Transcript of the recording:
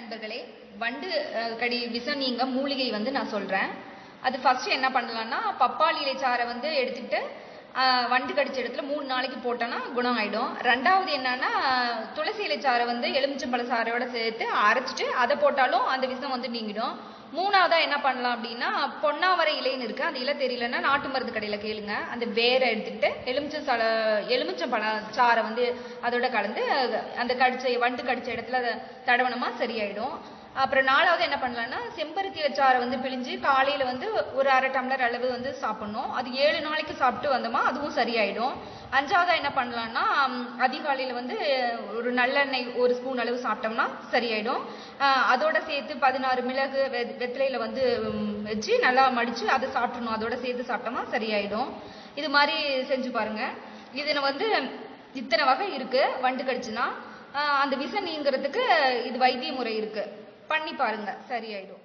நண்பர்களே வண்டு கடி விஷம் நீங்க மூலிகை வந்து நான் சொல்கிறேன் அது ஃபஸ்ட்டு என்ன பண்ணலான்னா பப்பாளி இலை சாறை வந்து எடுத்துக்கிட்டு வண்டு கடிச்ச இடத்துல மூணு நாளைக்கு போட்டோன்னா குணம் ஆகிடும் ரெண்டாவது என்னன்னா துளசி சாறை வந்து எலுமிச்சம்பழ சாறையோட சேர்த்து அரைச்சிட்டு அதை போட்டாலும் அந்த விஷம் வந்து நீங்கிடும். மூணாவதாக என்ன பண்ணலாம் அப்படின்னா பொன்னாவரை இலைன்னு இருக்குது அந்த இலை தெரியலன்னா நாட்டு மருந்து கடையில் கேளுங்க. அந்த வேரை எடுத்துக்கிட்டு எலுமிச்சம் சால எலுமிச்சம்பழ சாறை வந்து அதோட கலந்து அந்த கடிச்ச வண்டு கடிச்ச இடத்துல அதை தடவனமா சரியாயிடும். அப்புறம் நாலாவது என்ன பண்ணலாம்னா செம்பருத்தி சாறை வந்து பிழிஞ்சு காலையில் வந்து ஒரு அரை டம்ளர் அளவு வந்து சாப்பிடணும். அது ஏழு நாளைக்கு சாப்பிட்டு வந்தோமா அதுவும் சரியாயிடும். அஞ்சாவதா என்ன பண்ணலாம்னா அதிகாலையில் அதிகாலையில வந்து ஒரு நல்லெண்ணெய் ஒரு ஸ்பூன் அளவு சாப்பிட்டோம்னா சரியாயிடும். அதோட சேர்த்து பதினாறு மிளகு வெ- வெத்திலையில வந்து வச்சு நல்லா மடிச்சு அதை சாப்பிடணும் அதோட சேர்த்து சாப்பிட்டோம்னா சரியாயிடும். இது மாதிரி செஞ்சு பாருங்க. இதுல வந்து இத்தனை வகை இருக்கு. வண்டு கடிச்சுன்னா அந்த விஷம் நீங்கிறதுக்கு இது வைத்திய முறை இருக்கு. பண்ணி பாருங்க. சரியாயிடும்.